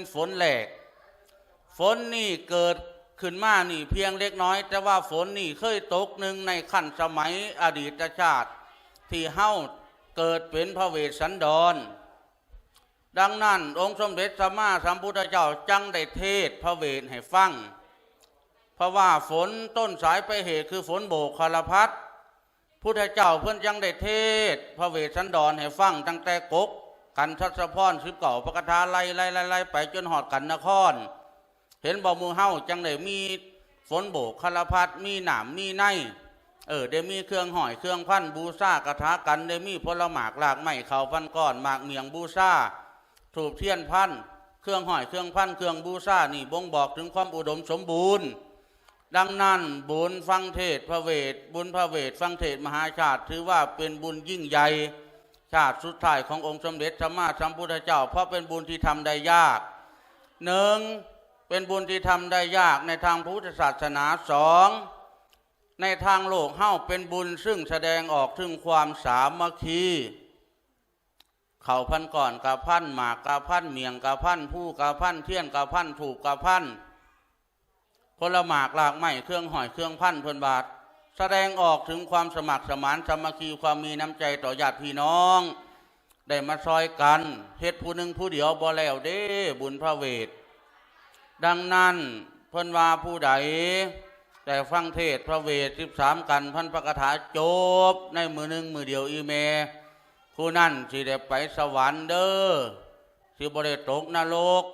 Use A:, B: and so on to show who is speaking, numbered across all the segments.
A: นี่บ่แม่นฝนแหลก ฝนนี่เกิดขึ้นมานี่เพียงเล็กน้อย แต่ว่าฝนนี่เคยตกหนึ่งในขั้นสมัยอดีตชาติ ที่เฮ้าเกิดเป็นพระเวสสันดร ดังนั้นองค์สมเด็จสัมมาสัมพุทธเจ้าจังได้เทศพระเวทให้ฟังเพราะว่าฝนต้นสายไปเหตุคือฝนโบกคารพัดพุทธเจ้าเพื่อนยังได้เทศ พระเวสสันดรให้ฟังตั้งแต่กก กันทัศพรสิบเก่าพระคาถาไล่ไล่ไล่ไล่ไปจนหอดกันนคร เห็นบ่หมูเฮาจังได้มีฝนโบกคารพัดมีหนามมีในเออได้มีเครื่องหอยเครื่องพันบูซากระทากันได้มีผลหมากหลากไม้เขาพันก้อนหมากเมียงบูซาถูกเทียนพันเครื่องหอยเครื่องพันเครื่องบูซานี่บ่งบอกถึงความอุดมสมบูรณ์ ดังนั้นบุญฟังเทศพระเวทบุญพระเวทฟังเทศมหาชาติ ถือว่าเป็นบุญยิ่งใหญ่ ชาติสุดท้ายขององค์สมเด็จสัมมาสัมพุทธเจ้า เพราะเป็นบุญที่ทำได้ยากหนึ่งเป็นบุญที่ทำได้ยากในทางพุทธศาสนาสองในทางโลกเฮ้าเป็นบุญซึ่งแสดงออกถึงความสามัคคีเข่าพันก่อนกะพันหมากกะพันเมียงกะพันผู้กะพันเทียนกะพันถูกกะพันผลหมากหลากไม้เครื่องหอยเครื่องพันเพิ่นบาท แสดงออกถึงความสมัครสมานสามัคคีความมีน้ำใจต่อญาติพี่น้อง ได้มาซอยกันเฮ็ดผู้หนึ่งผู้เดียวบ่แล้วเด้บุญพระเวท ดังนั้นเพิ่นว่าผู้ใดแต่ฟังเทศพระเวทสิบสามกันพันพระคาถาจบ ในมือหนึ่งมือเดียวอีเมผู้นั่นสิได้ไปสวรรค์เด้อสิบ่ได้ตกนรก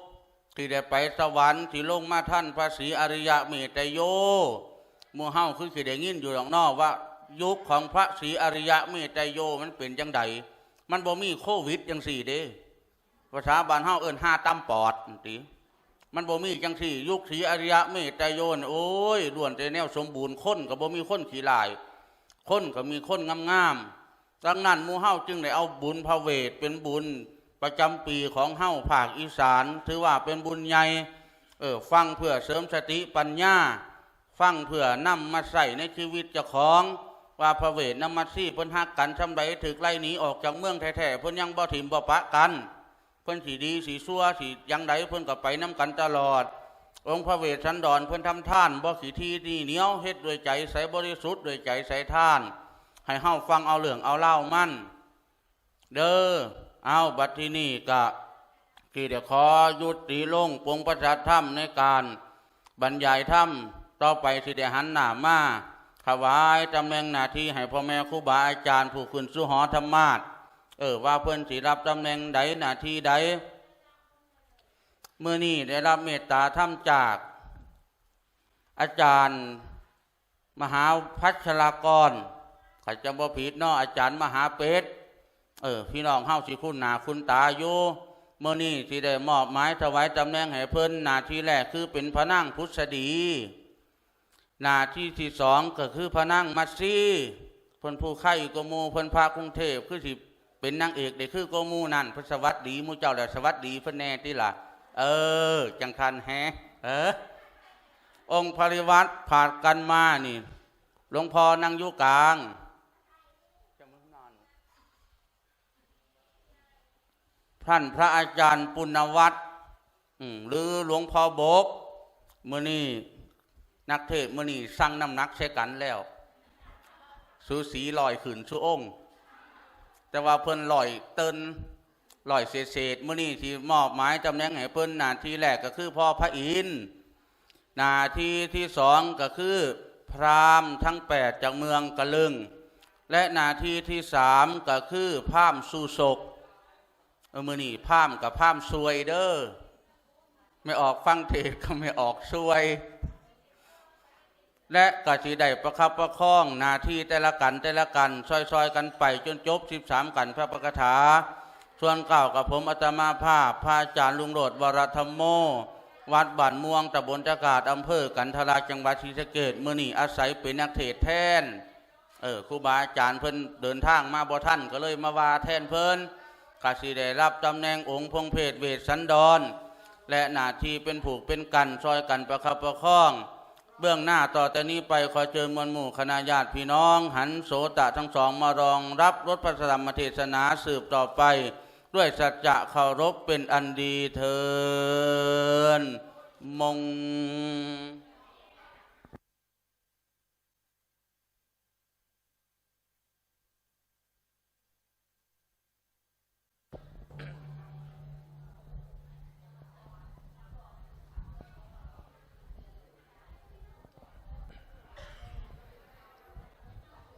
A: ที่ได้ไปสวรรค์สิลงมาท่านพระศรีอริยเมตโย มูเฮาคือสิได้ยินอยู่ดอกนอกว่า ยุคของพระศรีอริยะเมตโยมันเป็นจังใดมันบ่มีโควิดจังสี่เด้ภาษาบานเฮาเอิ้นห้าตำปอดมันติมันบ่มีจังสี่ ยุคศรีอริยะเมตโยนโอ้ยล้วนแต่แนวสมบูรณ์คนก็บ่มีคนขี้ลายคนก็มีคนงามๆดังนั้นมูเฮาจึงได้เอาบุญพระเวทเป็นบุญประจำปีของเฮาภาคอีสาน ถือว่าเป็นบุญใหญ่เออฟังเพื่อเสริมสติปัญญา ฟังเพื่อนำมาใส่ในชีวิตเจ้าของว่าพระเวทนำมาซี่เพิ่นหักกันชำใดถึกไล่หนีออกจากเมืองแท้ๆเพิ่นยังบ่ถิ่มบ่ปะกัน เพิ่นสีดีสีซัวสียังใดเพิ่นก็ไปน้กันตลอด องค์พระเวทสันดรเพิ่นทำท่านบ่ขีทีนี่เหนียวเฮ็ดด้วยใจใสบริสุทธิ์ด้วยใจใสท่าน ให้เฮาฟังเอาเรื่องเอาเล่ามั่น เด้อเอาบัดที่นี่กะที่เดี๋ยวขอยุติลงปวงประจัดธรรมในการบรรยายธรรม ต่อไปสิเดหันหน้ามาถวายตำแหน่งหน้าที่ให้พ่อแม่ครูบาอาจารย์ผู้คุณสุหอธรรมาสเออว่าเพื่อนสิรับตำแหน่งใดหน้าที่ใดเมื่อนี้ได้รับเมตตาธรรมจาก อาจารย์มหาพัชรากรขัดจำบ่ผิดนาะอาจารย์มหาเป็ดเออพี่น้องเฮาสิคุณหนาคุณตาอยู่เมื่อนี้ที่ได้มอบหมายถวายตำแหน่งให้เพิ่นหน้าที่แรกคือเป็นพระนั่งพุทธดี หน้าที่ที่สองก็คือพระนั่งมัตซีเพิ่นผู้ไข่กโมูเพิ่นพากรุงเทพคือสิเป็นนางเอกได้คือกหมูนั่นเพนสวัสดีมูเจ้าแล้วสวัสดีพิ่นแน่ที่ล่ะ เออ จังคันแฮเออองค์ปริวัติผ่านกันมานี่หลวงพ่อนั่งอยู่กลางท่านพระอาจารย์ปุณวัตรหรือหลวงพ่อโบกมื่อนี้ นักเทศมื่อนี้สั่งน้ำหนักใช้กันแล้ว สูสีลอยขืนชูองค์แต่ว่าเพิ่นลอยเตินลอยเศษเศษมื่อนี้ที่มอบหมายตำแหน่งให้เพิ่นหนาทีแรกก็คือพ่อพระอินหนาทีที่สองก็คือพราหมณ์ทั้งแปดจากเมืองกะลึง และหนาทีที่สามก็คือพามสู่ศกเออมือนี่พามกับพามซวยเด้อไม่ออกฟังเทศก็ไม่ออกซวย และกสิได้ประคับประคองหนาทีแต่ละกันแต่ละกันซอยๆกันไปจนจบ13กันพระประกถา ส่วนเก่ากับผมอาตมาภาพพระอาจารย์ลุงโรดวรธรรมโม วัดบ้านม่วงตำบลจักาดอำเภอกันทราจังหวัดศรีสะเกษเมื่อนี่อาศัยเป็นนักเทศแทนเออครูบาอาจารย์เพิ่นเดินทางมาบ่ท่านก็เลยมาว่าแทนเพิ่นกสิได้รับตำแหน่งองค์พงเพศเวสสันดร และหน้าที่เป็นผูกเป็นกันซอยกันประคับประคอง เบื้องหน้าต่อแต่นี้ไปขอเชิญมวลหมู่คณะญาติพี่น้อง หันโสตะทั้งสองมารองรับรถพระธรรมเทศนาสืบต่อไป ด้วยสัจจะเคารพเป็นอันดีเทินมง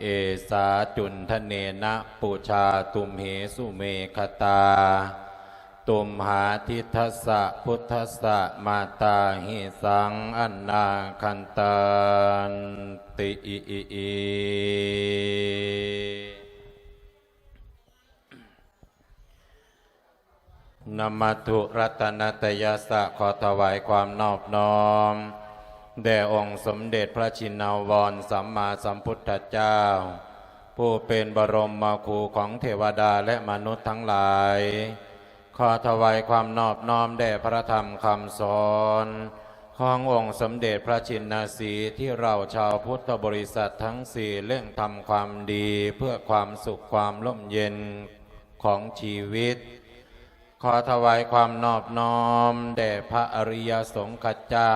B: เอสาจุนทเนนะปุชาตุมเหสุเมคตา ตุมหาทิทัสสะพุทธัสสะมาตาหิสังอันนาคันตันติอิอิอินมัตุรัตนตยสะขอถวายความนอบน้อม แด่องค์สมเด็จพระชินาวรสัมมาสัมพุทธเจ้า ผู้เป็นบรมมาคูของเทวดาและมนุษย์ทั้งหลาย ขอถวายความนอบน้อมแด่พระธรรมคำสอนขององค์สมเด็จพระชินนาสีที่เราชาวพุทธบริษัททั้งสี่เรื่องทำความดีเพื่อความสุขความร่มเย็นของชีวิต ขอถวายความนอบน้อมแด่พระอริยสงฆ์เจ้า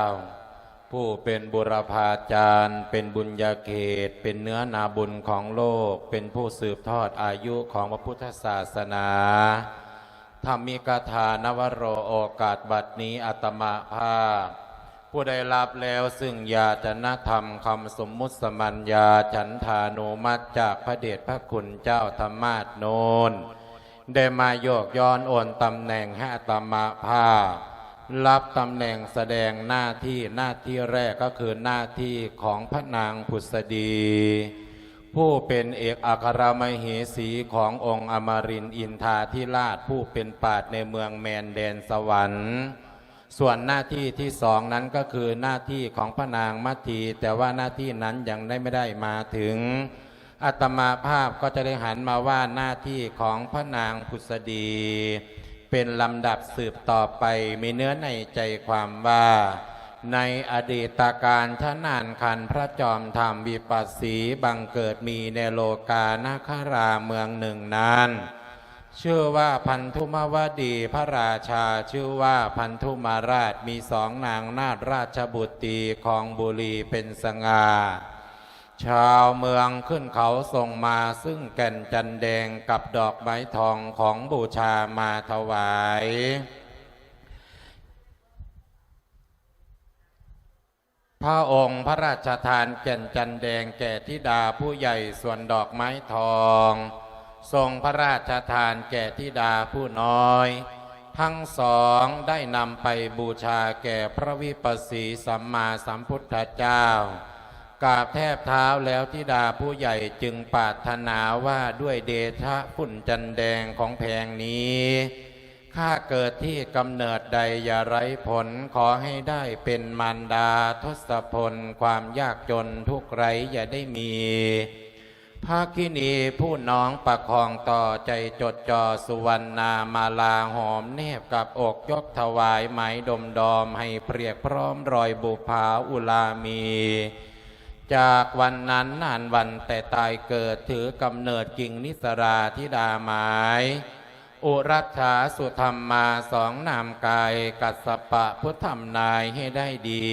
B: ผู้เป็นบุรพาจารย์ เป็นบุญญาเขต เป็นเนื้อนาบุญของโลก เป็นผู้สืบทอดอายุของพระพุทธศาสนาธรรมิกถานวโรโอกาสบัดนี้อัตมาภาพ ผู้ได้รับแล้วซึ่งยาจนธรรมคำสมมุติสมัญญาฉันทานุมัติจากพระเดชพระคุณเจ้าธรรมาสโนนได้มาโยกย้อนโอนตำแหน่งให้อัตมาภาพ รับตำแหน่งแสดงหน้าที่หน้าที่แรกก็คือหน้าที่ของพระนางผุษดี ผู้เป็นเอกอัครมเหสีขององค์อมรินอินทาธิราชผู้เป็นปาดในเมืองแมนแดนสวรรค์ ส่วนหน้าที่ที่สองนั้นก็คือหน้าที่ของพระนางมัททีแต่ว่าหน้าที่นั้นยังได้ไม่ได้มาถึงอาตมาภาพก็จะได้หันมาว่าหน้าที่ของพระนางพุษดี เป็นลำดับสืบต่อไปมีเนื้อในใจความว่า ในอดีตการชนานคันพระจอมธรรมวิปัสสีบังเกิดมีในโลกานาคาราเมืองหนึ่งนั้นชื่อว่าพันธุมวดีพระราชาชื่อว่าพันธุมาราชมีสองนางนาถราชบุตรีของบุรีเป็นสง่า ชาวเมืองขึ้นเขาส่งมาซึ่งแก่นจันแดงกับดอกไม้ทองของบูชามาถวาย พระองค์พระราชทานแก่นจันแดงแก่ทิดาผู้ใหญ่ส่วนดอกไม้ทอง ทรงพระราชทานแก่ทิดาผู้น้อย ทั้งสองได้นำไปบูชาแก่พระวิปัสสีสัมมาสัมพุทธเจ้า กราบแทบเท้าแล้วทิดาผู้ใหญ่จึงปรารถนาว่าด้วยเดชะฝุ่นจันแดงของแพงนี้ข้าเกิดที่กำเนิดใดอย่าไร้ผลขอให้ได้เป็นมารดาทศพล ความยากจนทุกไรอย่าได้มีภาคินีผู้น้องประคองต่อใจจดจ่อสุวรรณามาลาหอมเนบกับอกยกถวายไหมดมดอมให้เปรียบพร้อมรอยบุภาอุลามี จากวันนั้นนานวันแต่ตายเกิดถือกำเนิดกิ่งนิสราธิดาไม้อุรัชาสุธรรมมาสองนามกาย กัสสปะพุทธรรมนายให้ได้ดี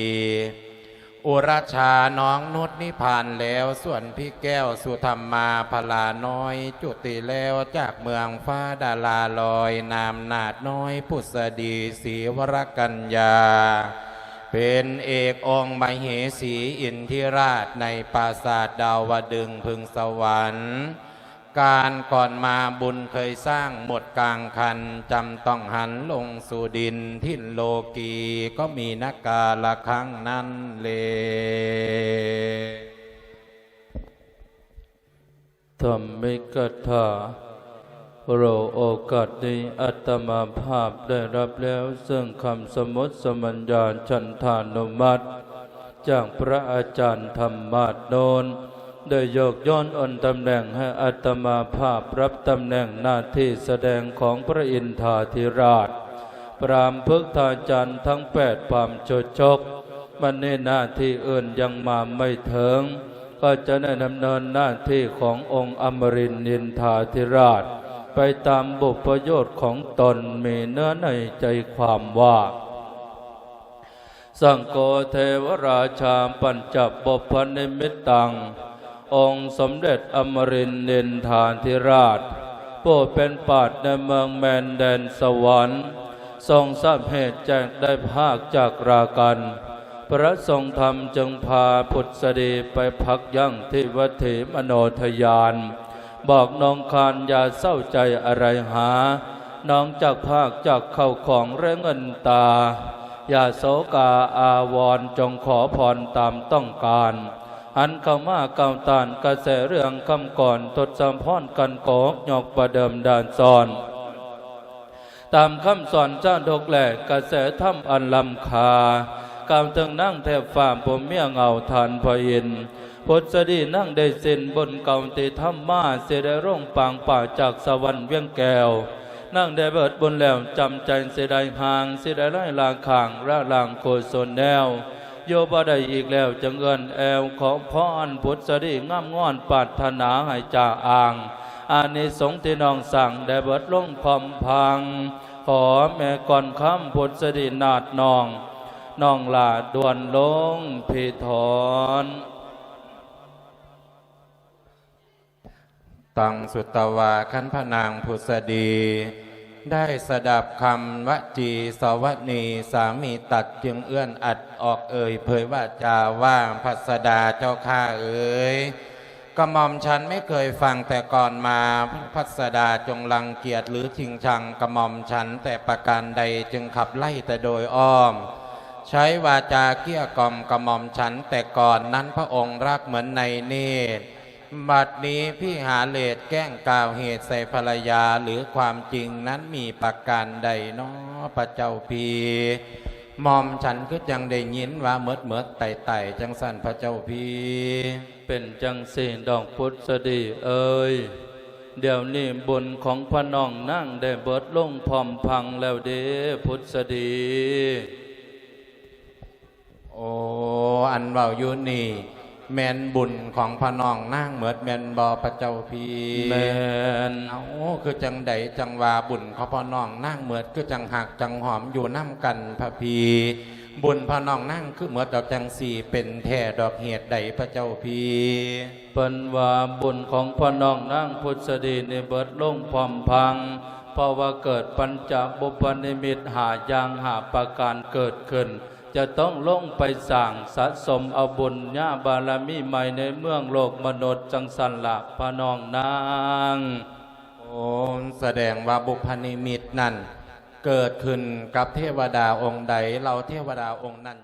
B: อุราชาน้องนุชนิพานแล้วส่วนพี่แก้วสุธรรมมาพลาน้อย จุติแล้วจากเมืองฟ้าดาลาลอย นามนาดน้อย พุทธดีศรีวรกัญญา เป็นเอกองค์มเหสีอินทิราชในปราสาทดาวดึงพึงสวรรค์ การก่อนมาบุญเคยสร้างหมดกลางคันจำต้องหันลงสู่ดินทินโลกีก็มีนักกาละครั้งนั้นเลย
C: ธรรมิกถา โราโอกาสนี้อัตมาภาพได้รับแล้วซึ่งคำสมุติสมัญญาฉันทานุมัติ จากพระอาจารย์ธรรมาสโนนได้ยกย้อนอนตำแหน่งให้อัตมาภาพรับตำแหน่งหน้าที่แสดงของพระอินทาธิราช ปรามพึกทาจันทร์ทั้งแปดปามโจชกมันในหน้าที่อื่นยังมาไม่ถึง ก็จะได้ดำเนินหน้าที่ขององค์อมรินนินทาธิราช ไปตามบุพโยชน์ของตนมีเนื้อในใจความว่า สังโฆเทวราชาปัญจบพนิมิตตัง องค์สมเด็จอมรินทร์นินทานธิราชผู้เป็นปาดในเมืองแมนแดนสวรรค์ทรงทราบเหตุแจ้งได้ภาคจากรากัน พระทรงธรรมจึงพาพุทธเสดีไปพักยั่งที่วัดเถมโนทยาน บอกน้องคานอย่าเศร้าใจอะไรหา น้องจากภาคจากเข้าของเร่เงินตา อย่าโศกาอาวรจงขอพรตามต้องการ อันเข้ามาเก่าตานกระแสเรื่องคำก่อนทดสำพรกันโกกยอกประเดิมดานซอนตามคำสอนเจ้าดกแหลกกระแสถ้ำอันลำคากาวถึงนั่งแทบฝ่ามผมเมียเงาทานพระอิน ทร์พศดีนั่งได้เส้นบนเก่าติถ้ำมาเสด็ร่องปางป่าจากสวรรค์เวียงแก้ว นั่งได้เบิดบนแล้วจำใจเสดายห่างเสดายไล่ลางข่างระลางโคโซนแนวโยบาได้อีกแล้วจังเงินแอวของพ่ออันพุทธดีง่ามงอนปาถนาให้จ่าอ่างอานิสงส์ที่น้องสั่งได้เบิดลงพอมพัง ขอแม่ก่อนคำพุทธดีนาดนองน้องลาดวนลงพิถอน
B: ตังสุตวาคันพนางพุษดี ได้สดับคำวจีสวัสนีสามีตัดจึงเอื้อนอัดออกเอ่ยเผยว่าจาว่าพัสดาเจ้าข้าเอ๋ยกระหม่อมฉันไม่เคยฟังแต่ก่อนมาพัสดาจงรังเกียจหรือชิงชังกระหม่อมฉันแต่ประการใดจึงขับไล่แต่โดยอ้อม ใช้วาจาเกี้ยกล่อมกระหม่อมฉันแต่ก่อนนั้นพระองค์รักเหมือนในเนตร บัดนี้พี่หาเลดแกล้งกล่าวเหตุใส่ภรรยาหรือความจริงนั้นมีประการใดเนาะพระเจ้าพีมอมฉันก็ยังได้ยินว่าเมิดเมิดไต่ไต่จังสันพระเจ้าพี
C: เป็นจังสีดอกพุทธดีเอ้ยเดี๋ยวนี้บุญของพระน้องนั่งได้เบิดลงพร้อมพังแล้วเด้พุทธดี
B: โอ้อันเบาอยู่นี่ แมนบุญของพระน้องนั่งเหมือนแมนบอพระเจ้าพี
C: แมน
B: เอาคือจังใดจังว่าบุญของพ่อน้องนั่งเหมือดคือจังหักจังหอมอยู่น้ำกันพระพีบุญพ่อน้องนั่งคือเหมือดดอกจังสี่เป็นแท่ดอกเหตุใดพระเจ้าพี
C: เปิ้นว่าบุญของพระน้องนั่งพุทธดีในเบิดลงพร้อมพังเพราะว่าเกิดปัญจบุปนิมิตหาอย่างหาประการเกิดขึ้น จะต้องลงไปสั่งสะสมเอาบุญญาบารมีใหม่ในเมืองโลกมนุษย์จังสันละพระนองนาง
B: โอ้แสดงว่าบุพนิมิตนั่น เกิดขึ้นกับเทวดาองค์ใดเราเทวดาองค์นั้น